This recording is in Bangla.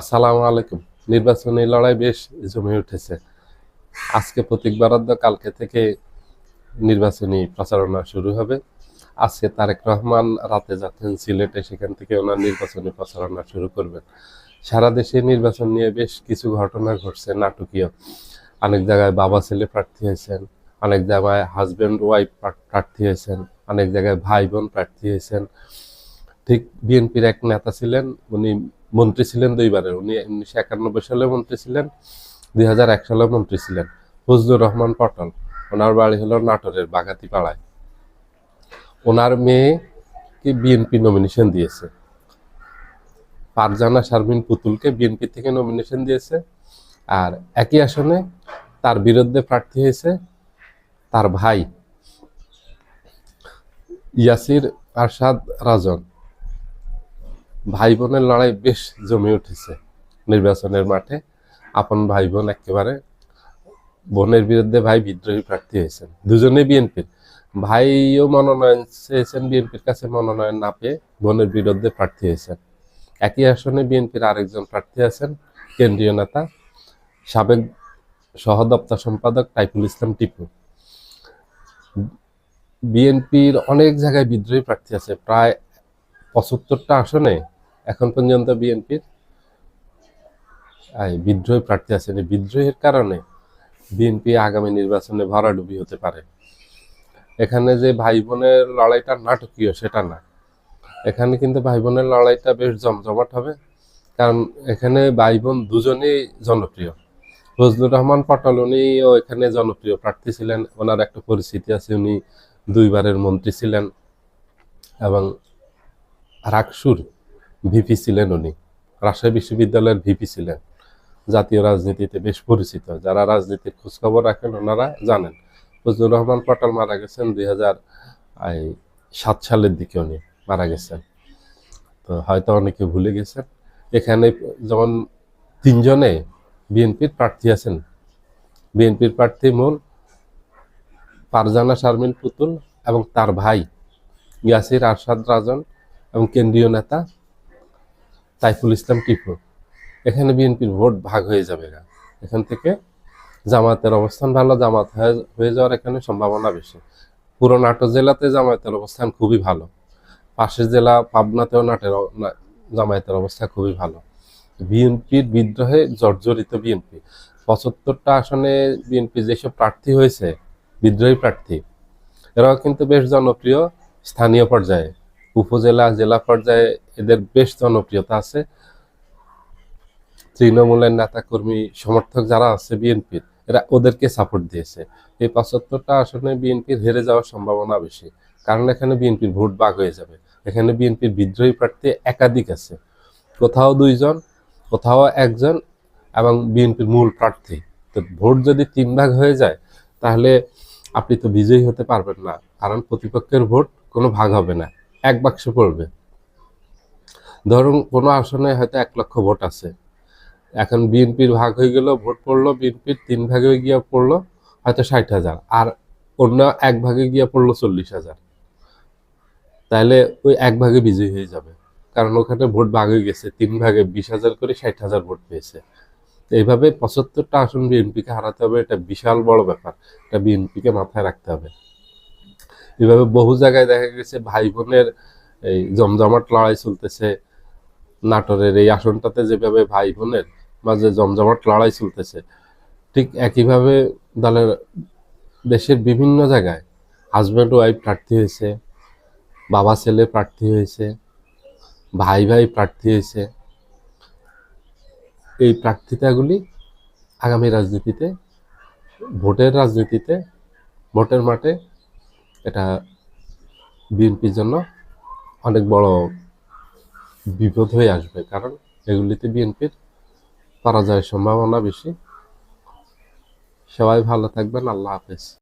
আসসালামু আলাইকুম। নির্বাচনী লড়াই বেশ জমে উঠেছে। আজকে প্রতীক বরাদ্দ, কালকে থেকে নির্বাচনী প্রচারণা শুরু হবে। আজকে তারেক রহমান রাতে যাচ্ছেন সিলেটে, সেখান থেকে ওনার নির্বাচনী প্রচারণা শুরু করবেন। সারা দেশে নির্বাচন নিয়ে বেশ কিছু ঘটনা ঘটছে, নাটকীয়। অনেক জায়গায় বাবা ছেলে প্রার্থী হয়েছেন, অনেক জায়গায় হাজব্যান্ড ওয়াইফ প্রার্থী হয়েছেন, অনেক জায়গায় ভাই বোন প্রার্থী হয়েছেন। ঠিক বিএনপির এক নেতা ছিলেন, উনি মন্ত্রী ছিলেন দুইবারের উনি উনিশশো একানব্বই সালে মন্ত্রী ছিলেন, দুই হাজার এক সালে মন্ত্রী ছিলেন, ফজলুর রহমান পটল। ওনার বাড়ি হলো নাটোরের বাগাতি পাড়ায় ওনার মেয়েকে বিএনপি নমিনেশন দিয়েছে। পারজানা শারমিন পুতুলকে বিএনপি থেকে নমিনেশন দিয়েছে। আর একই আসনে তার বিরুদ্ধে প্রার্থী হয়েছে তার ভাই ইয়াসির আরশাদ রাজন। ভাই বোনের লড়াই বেশ জমে উঠেছে নির্বাচনের মাঠে। আপন ভাই বোন একেবারে বোনের বিরুদ্ধে ভাই বিদ্রোহী প্রার্থী হয়েছেন। দুজনে বিএনপির ভাইও মনোনয়ন চেয়েছেন, বিএনপির কাছে মনোনয়ন না পেয়ে বোনের বিরুদ্ধে প্রার্থী হয়েছেন। একই আসনে বিএনপির আরেকজন প্রার্থী আছেন, কেন্দ্রীয় নেতা, সাবেক সহ দপ্তর সম্পাদক টাইফুল ইসলাম টিপু। বিএনপির অনেক জায়গায় বিদ্রোহী প্রার্থী আছে। প্রায় পঁচাত্তরটা আসনে এখন পর্যন্ত বিএনপির বিদ্রোহী প্রার্থী আছেন এই বিদ্রোহের কারণে বিএনপি আগামী নির্বাচনে ভরাডুবি হতে পারে। এখানে যে ভাই বোনের লড়াইটা নাটকীয়, সেটা না। এখানে কিন্তু ভাই বোনের লড়াইটা বেশ জমজমাট হবে। কারণ এখানে ভাই বোন দুজনেই জনপ্রিয়। ফজলুর রহমান পটল, উনিও এখানে জনপ্রিয় প্রার্থী ছিলেন। ওনার একটা পরিস্থিতি আছে, উনি দুইবারের মন্ত্রী ছিলেন। এবং রাকসুর ভিপি ছিলেন উনি। রাজশাহী বিশ্ববিদ্যালয়ের ভিপি ছিলেন। জাতীয় রাজনীতিতে বেশ পরিচিত। যারা রাজনীতির খোঁজখবর রাখেন, ওনারা জানেন। ফজলুর রহমান পটল মারা গেছেন দুই হাজার সাত সালের দিকে উনি মারা গেছেন। তো হয়তো অনেকে ভুলে গেছেন, এখানে যেমন তিনজনে বিএনপির প্রার্থী আছেন, বিএনপির প্রার্থী মূল পারজানা শারমিন পুতুল এবং তার ভাই ইয়াসির আরশাদ রাজন এবং কেন্দ্রীয় নেতা সাইফুল ইসলাম টিপু এখানে বিএনপির ভোট ভাগ হয়ে যাবে এখান থেকে জামায়াতের অবস্থান ভালো জামাত হয়ে- যাওয়ার এখানে সম্ভাবনা বেশি। পুরো নাটোর জেলাতে জামায়াতের অবস্থান খুবই ভালো। পাশের জেলা পাবনাতেও নাটের জামায়াতের অবস্থা খুবই ভালো। বিএনপির বিদ্রোহে জর্জরিত বিএনপি। পঁচাত্তরটা আসনে বিএনপি যেসব প্রার্থী হয়েছে, বিদ্রোহী প্রার্থী, এরাও কিন্তু বেশ জনপ্রিয় স্থানীয় পর্যায়ে। উপজেলা, জেলা পর্যায়ে এদের বেশ জনপ্রিয়তা আছে। তৃণমূলের নেতাকর্মী, সমর্থক যারা আছে বিএনপির, এরা ওদেরকে সাপোর্ট দিয়েছে। এই পঁচাত্তরটা আসনে বিএনপির হেরে যাওয়ার সম্ভাবনা বেশি, কারণ এখানে বিএনপির ভোট ভাগ হয়ে যাবে। এখানে বিএনপির বিদ্রোহী প্রার্থী একাধিক আছে। কোথাও দুইজন, কোথাও একজন এবং বিএনপির মূল প্রার্থী। তো ভোট যদি তিন ভাগ হয়ে যায়, তাহলে আপনি তো বিজয়ী হতে পারবেন না, কারণ প্রতিপক্ষের ভোট কোনো ভাগ হবে না। এক বাক্স পড়বে। ধরুন কোনো আসনে হয়তো এক লক্ষ ভোট আছে। এখন বিএনপির ভাগ হয়ে গেল, ভোট পড়ল, বিএনপির তিন ভাগে গিয়ে পড়ল হয়তো ষাট হাজার আর অন্য এক ভাগে গিয়ে পড়ল চল্লিশ হাজার। তাহলে ওই এক ভাগে বিজয়ী হয়ে যাবে। কারণ ওখানে ভোট ভাগ হয়ে গেছে, তিন ভাগে বিশ হাজার করে ষাট হাজার ভোট পেয়েছে। এইভাবে পঁচাত্তরটা আসন বিএনপিকে হারাতে হবে, এটা বিশাল বড় ব্যাপার। এটা বিএনপিকে মাথায় রাখতে হবে। এভাবে বহু জায়গায় দেখা গেছে ভাই বোনের এই জমজমাট লড়াই চলতেছে। নাটোরের এই আসনটাতে যেভাবে ভাই বোনের মাঝে জমজমাট লড়াই চলতেছে, ঠিক একইভাবে দলের দেশের বিভিন্ন জায়গায় হাজব্যান্ড ওয়াইফ প্রার্থী হয়েছে, বাবা ছেলে প্রার্থী হয়েছে, ভাই ভাই প্রার্থী হয়েছে। এই প্রার্থিতাগুলি আগামী রাজনীতিতে, ভোটের রাজনীতিতে, ভোটের মাঠে এটা বিএনপির জন্য অনেক বড় বিপদ হয়ে আসবে, কারণ এগুলিতে বিএনপির পরাজয়ের সম্ভাবনা বেশি। সবাই ভালো থাকবেন, আল্লাহ হাফেজ।